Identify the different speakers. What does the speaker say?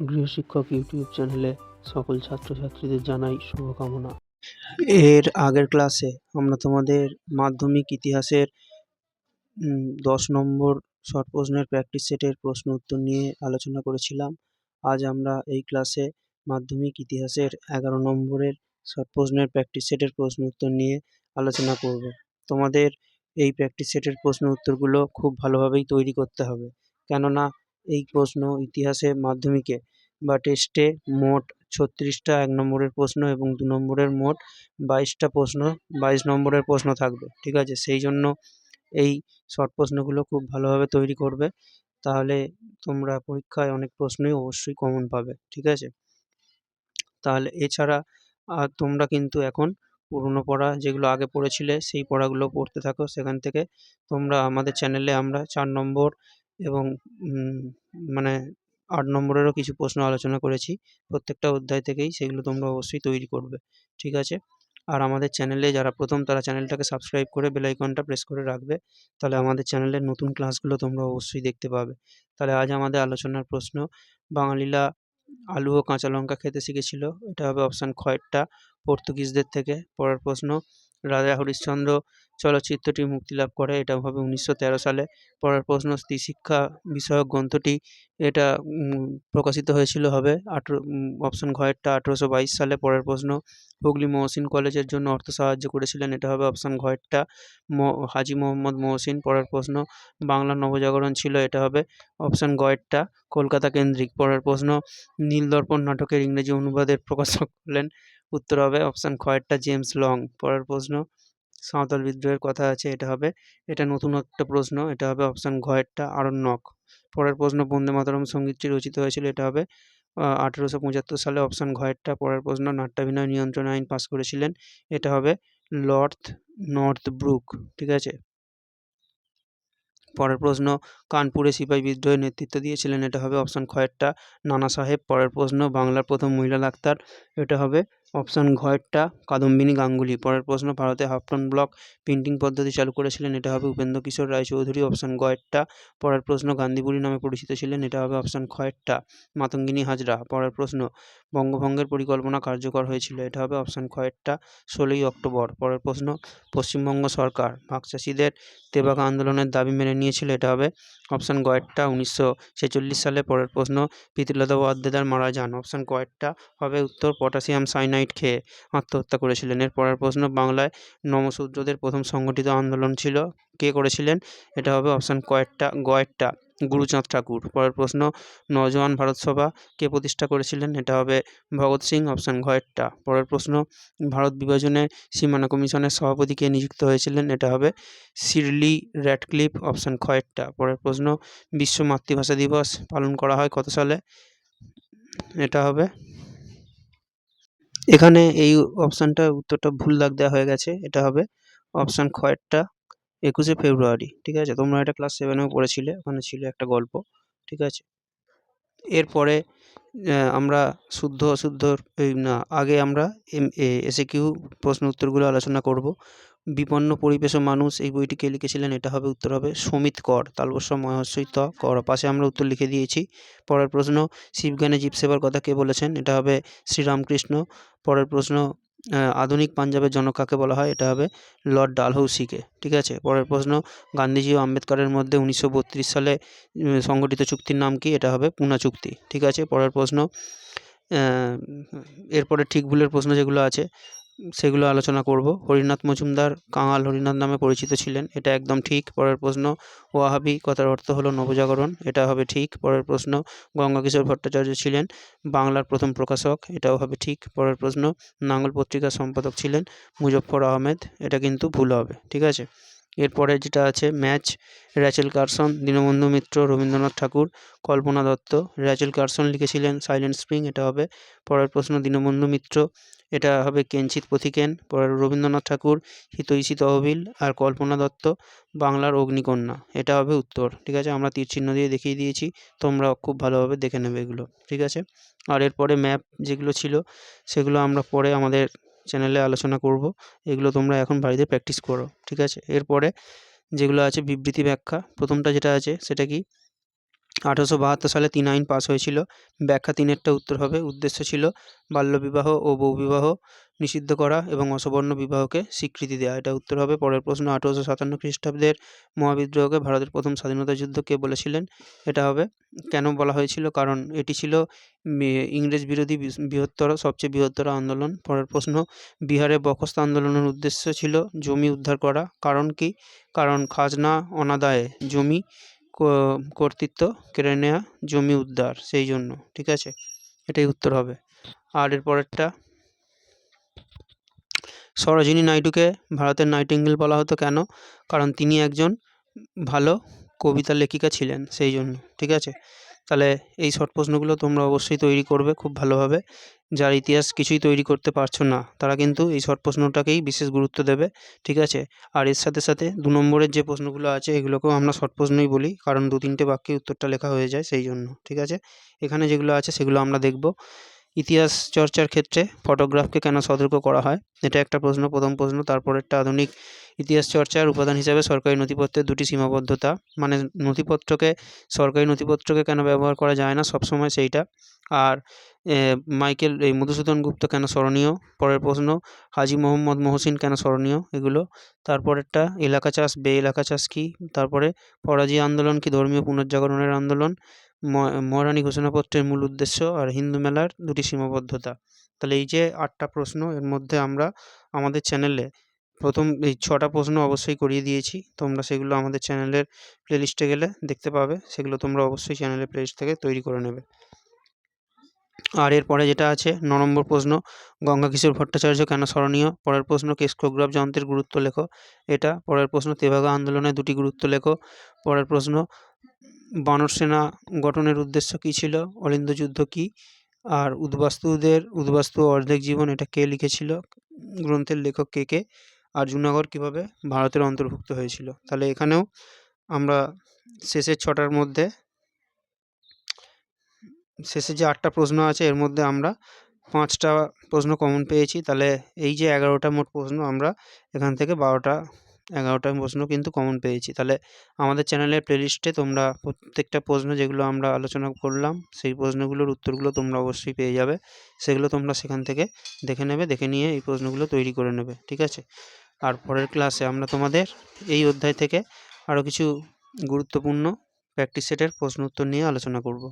Speaker 1: গৃহশিক্ষক YouTube চ্যানেলে সকল ছাত্রছাত্রীদের জানাই শুভকামনা। এর আগের ক্লাসে আমরা তোমাদের মাধ্যমিক ইতিহাসের দশ নম্বর শর্ট প্রশ্নের প্র্যাকটিস সেটের প্রশ্ন উত্তর নিয়ে আলোচনা করেছিলাম। আজ আমরা এই ক্লাসে মাধ্যমিক ইতিহাসের এগারো নম্বরের শর্ট প্রশ্নের প্র্যাকটিস সেটের প্রশ্ন উত্তর নিয়ে আলোচনা করব। তোমাদের এই প্র্যাকটিস সেটের প্রশ্ন উত্তরগুলো খুব ভালোভাবেই তৈরি করতে হবে। কেননা এই প্রশ্ন ইতিহাসে মাধ্যমিকে বা টেস্টে মোট ছত্রিশটা এক নম্বরের প্রশ্ন এবং দু নম্বরের মোট বাইশটা প্রশ্ন, বাইশ নম্বরের প্রশ্ন থাকবে, ঠিক আছে? সেই জন্য এই শর্ট প্রশ্নগুলো খুব ভালোভাবে তৈরি করবে। তাহলে তোমরা পরীক্ষায় অনেক প্রশ্নই অবশ্যই কমন পাবে, ঠিক আছে? তাহলে এছাড়া আর তোমরা কিন্তু এখন পুরনো পড়া যেগুলো আগে পড়েছিলে সেই পড়াগুলো পড়তে থাকো। সেখান থেকে তোমরা আমাদের চ্যানেলে আমরা চার নম্বর এবং মানে আট নম্বরেরও কিছু প্রশ্ন আলোচনা করেছি। প্রত্যেকটা অধ্যায় থেকেই সেগুলো তোমরা অবশ্যই তৈরি করবে। ঠিক আছে? আর আমাদের চ্যানেলে যারা প্রথম তারা চ্যানেলটাকে সাবস্ক্রাইব করে বেল আইকনটা প্রেস করে রাখবে। তাহলে আমাদের চ্যানেলের নতুন ক্লাসগুলো তোমরা অবশ্যই দেখতে পাবে। তাহলে আজ আমাদের আলোচনার প্রশ্ন, বাঙালিরা আলু ও কাঁচা লঙ্কা খেতে শিখেছিল? এটা হবে অপশান খয়েরটা পর্তুগিজদের থেকে পরের প্রশ্ন রাজা হরিশ্চন্দ্র চলচ্চিত্রটি মুক্তিলাভ করে। এটা হবে উনিশশো তেরো সালে। পরের প্রশ্ন স্ত্রী শিক্ষা বিষয়ক গ্রন্থটি এটা প্রকাশিত হয়েছিল হবে আঠেরো অপশন ঘয়েরটা আঠেরোশো বাইশ সালে। পরের প্রশ্ন, হুগলি মহসিন কলেজের জন্য অর্থ সাহায্য করেছিলেন। এটা হবে অপশন ঘয়েরটা হাজি মোহাম্মদ মহসিন। পরের প্রশ্ন, বাংলা নবজাগরণ ছিল। এটা হবে অপশন গয়েরটা কলকাতা কেন্দ্রিক। পরের প্রশ্ন, নীলদর্পণ নাটকের ইংরেজি অনুবাদের প্রকাশক হলেন উত্তর হবে অপশান খয়েরটা জেমস লং পরের প্রশ্ন, সাঁওতাল বিদ্রোহের কথা আছে, এটা হবে, এটা নতুন একটা প্রশ্ন, এটা হবে অপশান ঘয়েরটা আরণ্যক পরের প্রশ্ন বন্দে মাতরম সঙ্গীতটি রচিত হয়েছিল, এটা হবে আঠেরোশো পঁচাত্তর সালে অপশান ঘয়েরটা পরের প্রশ্ন নাট্যাভিনয় নিয়ন্ত্রণ আইন পাস করেছিলেন, এটা হবে লর্ড নর্থ ব্রুক ঠিক আছে? পরের প্রশ্ন, কানপুরে সিপাহী বিদ্রোহের নেতৃত্ব দিয়েছিলেন, এটা হবে অপশান খয়েরটা নানা সাহেব, পরের প্রশ্ন, বাংলার প্রথম মহিলা ডাক্তার, এটা হবে অপশান ঘয়েরটা কাদম্বিনী গাঙ্গুলি। পরের প্রশ্ন, ভারতে হাফটন ব্লক প্রিন্টিং পদ্ধতি চালু করেছিলেন, এটা হবে উপেন্দ্র কিশোর রায়চৌধুরী অপশান গয়েরটা পরের প্রশ্ন, গান্ধীপুরী নামে পরিচিত ছিলেন, এটা হবে অপশান খয়েরটা মাতঙ্গিনী হাজরা, পরের প্রশ্ন, বঙ্গভঙ্গের পরিকল্পনা কার্যকর হয়েছিল, এটা হবে অপশান খয়েরটা ষোলোই অক্টোবর। পরের প্রশ্ন, পশ্চিমবঙ্গ সরকার ভাগ চাষিদের তেবাগা আন্দোলনের দাবি মেনে নিয়েছিল, এটা হবে অপশান গয়েরটা উনিশশো ছেচল্লিশ সালে। পরের প্রশ্ন প্রীতিলতা ওয়াদ্দেদার মারা যান, অপশান কয়েকটা হবে উত্তর পটাশিয়াম সাইনাইড খেয়ে আত্মহত্যা করেছিলেন। এর পরের প্রশ্ন, বাংলায় নমশূদ্রদের প্রথম সংগঠিত আন্দোলন ছিল? কে করেছিলেন? এটা হবে অপশান কয়েকটা গয়েরটা গুরুচাঁদ ঠাকুর। পরের প্রশ্ন নজওয়ান ভারত সভা কে প্রতিষ্ঠা করেছিলেন? এটা হবে ভগৎ সিং, অপশান ঘয়েরটা পরের প্রশ্ন, ভারত বিভাজনে সীমানা কমিশনের সভাপতি কে নিযুক্ত হয়েছিলেন? এটা হবে সিরলি র্যাডক্লিফ, অপশান খয়েরটা। পরের প্রশ্ন, বিশ্ব মাতৃভাষা দিবস পালন করা হয় কত সালে? এটা হবে এখানে এই অপশানটা উত্তরটা ভুল দাগ দেওয়া হয়ে গেছে, এটা হবে অপশান খয়েরটা একুশে ফেব্রুয়ারি, ঠিক আছে? তোমরা এটা ক্লাস সেভেনেও পড়েছিলে, ওখানে ছিল একটা গল্প, ঠিক আছে? এরপরে আমরা শুদ্ধ অশুদ্ধ না, আগে আমরা এম এসে কিউ প্রশ্ন উত্তরগুলো আলোচনা করব। বিপন্ন পরিবেশ মানুষ এই বইটি কে লিখেছিলেন, এটা হবে উত্তর হবে সমিত কর, তালবস্য মহর্ষই ত কর পাশে আমরা উত্তর লিখে দিয়েছি। পরের প্রশ্ন, শিবজ্ঞানে জীবসেবার কথা কে বলেছেন? এটা হবে শ্রীরামকৃষ্ণ। পরের প্রশ্ন আধুনিক পাঞ্জাবের জনক কাকে বলা হয়? এটা হবে লর্ড ডালহৌসিকে। ঠিক আছে? পরের প্রশ্ন, গান্ধীজি ও আম্বেদকরের মধ্যে উনিশশো বত্রিশ সালে সংগঠিত চুক্তির নাম কি? এটা হবে পুনা চুক্তি। ঠিক আছে? পরের প্রশ্ন এরপরে ঠিক ভুলের প্রশ্ন যেগুলো আছে সেগুলো আলোচনা করব। হরিনাথ মজুমদার কাঙাল হরিনাথ নামে পরিচিত ছিলেন। এটা একদম ঠিক। পরের প্রশ্ন, ওয়াহাবি, কথার অর্থ হলো নবজাগরণ। এটা হবে ঠিক। পরের প্রশ্ন গঙ্গা কিশোর ভট্টাচার্য ছিলেন, বাংলার প্রথম প্রকাশক। এটাও হবে ঠিক। পরের প্রশ্ন, নাঙ্গল পত্রিকার সম্পাদক ছিলেন, মুজফ্ফর আহমেদ। এটা কিন্তু ভুল হবে। ঠিক আছে? এরপরে যেটা আছে, match Rachel Carson, Dinabandhu Mitra, Rabindranath Tagore, Kalpana Dutta. Rachel Carson লিখেছিলেন, সাইলেন্ট স্প্রিং এটা হবে। পরের প্রশ্ন, দীনবন্ধু মিত্র, এটা হবে কেঞ্চিত পথিকেন। পরের, রবীন্দ্রনাথ ঠাকুর, হিতৈষী তহবিল আর কল্পনা দত্ত, বাংলার অগ্নিকন্যা। এটা হবে উত্তর, ঠিক আছে? আমরা তীর চিহ্ন দিয়ে দেখিয়ে দিয়েছি তোমরা খুব ভালোভাবে দেখে নেবে এগুলো, ঠিক আছে? আর এরপরে ম্যাপ যেগুলো ছিল, সেগুলো আমরা পরে আমাদের চ্যানেলে আলোচনা করব। এগুলো তোমরা এখন বাড়িতে প্র্যাকটিস করো, ঠিক আছে? এরপরে যেগুলো আছে বিবৃতি ব্যাখ্যা, প্রথমটা যেটা আছে সেটা কি? আঠেরোশো বাহাত্তর সালে তিন আইন পাস হয়েছিল। ব্যাখ্যা তিনেরটা উত্তর হবে। উদ্দেশ্য ছিল বাল্যবিবাহ ও বৌবিবাহ নিষিদ্ধ করা এবং অসবর্ণ বিবাহকে স্বীকৃতি দেওয়া এটা উত্তর হবে। পরের প্রশ্ন, আঠেরোশো সাতান্ন খ্রিস্টাব্দের মহাবিদ্রোহকে ভারতের প্রথম স্বাধীনতা যুদ্ধ কে বলেছিলেন? এটা হবে, কেন বলা হয়েছিল? কারণ এটি ছিল ইংরেজ বিরোধী বৃহত্তর, সবচেয়ে বৃহত্তর আন্দোলন। পরের প্রশ্ন, বিহারে বখস্ত আন্দোলনের উদ্দেশ্য ছিল জমি উদ্ধার করা। কারণ কি? কারণ খাজনা অনাদায়ে জমি কর্তৃত্ব কেড়ে নেওয়া জমি উদ্ধার, সেই জন্য, ঠিক আছে? এটাই উত্তর হবে। আর এর পরেরটা? সরোজিনী নাইডুকে ভারতের নাইটিঙ্গেল বলা হতো কেন? কারণ তিনি একজন ভালো কবিতা লেখিকা ছিলেন, সেই জন্য, ঠিক আছে? তাহলে এই শর্ট প্রশ্নগুলো তোমরা অবশ্যই তৈরি করবে খুব ভালোভাবে। যার ইতিহাস কিছুই তৈরি করতে পারছ না, তারা কিন্তু এই শর্ট প্রশ্নটাকেই বিশেষ গুরুত্ব দেবে, ঠিক আছে? আর এর সাথে সাথে দু নম্বরের যে প্রশ্নগুলো আছে, এগুলোকেও আমরা শর্ট প্রশ্নই বলি, কারণ দু তিনটে বাক্যে উত্তরটা লেখা হয়ে যায় সেই জন্য, ঠিক আছে? এখানে যেগুলো আছে সেগুলো আমরা দেখব। ইতিহাস চর্চার ক্ষেত্রে ফটোগ্রাফকে কেন সতর্ক করা হয়? এটা একটা প্রশ্ন, প্রথম প্রশ্ন। তারপর একটা আধুনিক ইতিহাস চর্চার উপাদান হিসাবে সরকারি নথিপত্রের দুটি সীমাবদ্ধতা। মানে নথিপত্রকে, সরকারি নথিপত্রকে কেন ব্যবহার করা যায় না? সবসময় সেইটা। আর মাইকেল, এই মধুসূদন গুপ্ত কেন স্মরণীয়? পরের প্রশ্ন, হাজি মোহাম্মদ মহসিন কেন স্মরণীয় এগুলো? তারপরেরটা, এলাকা চাষ, বে এলাকা চাষ কী? তারপরে, ফরাজি আন্দোলন কি ধর্মীয় পুনর্জাগরণের আন্দোলন? মহারানী ঘোষণাপত্রের মূল উদ্দেশ্য আর হিন্দু মেলার দুটি সীমাবদ্ধতা। তাহলে এই যে আটটা প্রশ্ন, এর মধ্যে আমরা আমাদের চ্যানেলে প্রথম এই ছটা প্রশ্ন অবশ্যই করিয়ে দিয়েছি। তোমরা সেগুলো আমাদের চ্যানেলের প্লেলিস্টে গেলে দেখতে পাবে, সেগুলো তোমরা অবশ্যই চ্যানেলের প্লেলিস্ট থেকে তৈরি করে নেবে। আর এরপরে যেটা আছে, ন নম্বর প্রশ্ন, গঙ্গা কিশোর ভট্টাচার্য কেন স্মরণীয়? পরের প্রশ্ন কেস্কোগ্রাফ যন্ত্রের গুরুত্ব লেখো। এটা পরের প্রশ্ন, তেভাগা আন্দোলনের দুটি গুরুত্ব লেখো। পরের প্রশ্ন বানর সেনা গঠনের উদ্দেশ্য কী ছিল? অলিন্দ যুদ্ধ কী? আর উদ্বাস্তুদের, উদ্বাস্তু অর্ধেক জীবন এটা কে লিখেছিল? গ্রন্থের লেখক কে কে? আর জুনাগড় কীভাবে ভারতের অন্তর্ভুক্ত হয়েছিল? তাহলে এখানেও আমরা শেষের ছটার মধ্যে, শেষে যে আটটা প্রশ্ন আছে এর মধ্যে আমরা পাঁচটা প্রশ্ন কমন পেয়েছি। তাহলে এই যে এগারোটা মোট প্রশ্ন আমরা এখান থেকে বারোটা এগারোটা প্রশ্ন কিন্তু কমন পেয়েছি। তাহলে আমাদের চ্যানেলের প্লেলিস্টে তোমরা প্রত্যেকটা প্রশ্ন যেগুলো আমরা আলোচনা করলাম, সেই প্রশ্নগুলোর উত্তরগুলো তোমরা অবশ্যই পেয়ে যাবে। সেগুলো তোমরা সেখান থেকে দেখে নেবে, দেখে নিয়ে এই প্রশ্নগুলো তৈরি করে নেবে, ঠিক আছে? আর পরের ক্লাসে আমরা তোমাদের এই অধ্যায় থেকে আরও কিছু গুরুত্বপূর্ণ প্র্যাকটিস সেটের প্রশ্ন উত্তর নিয়ে আলোচনা করব।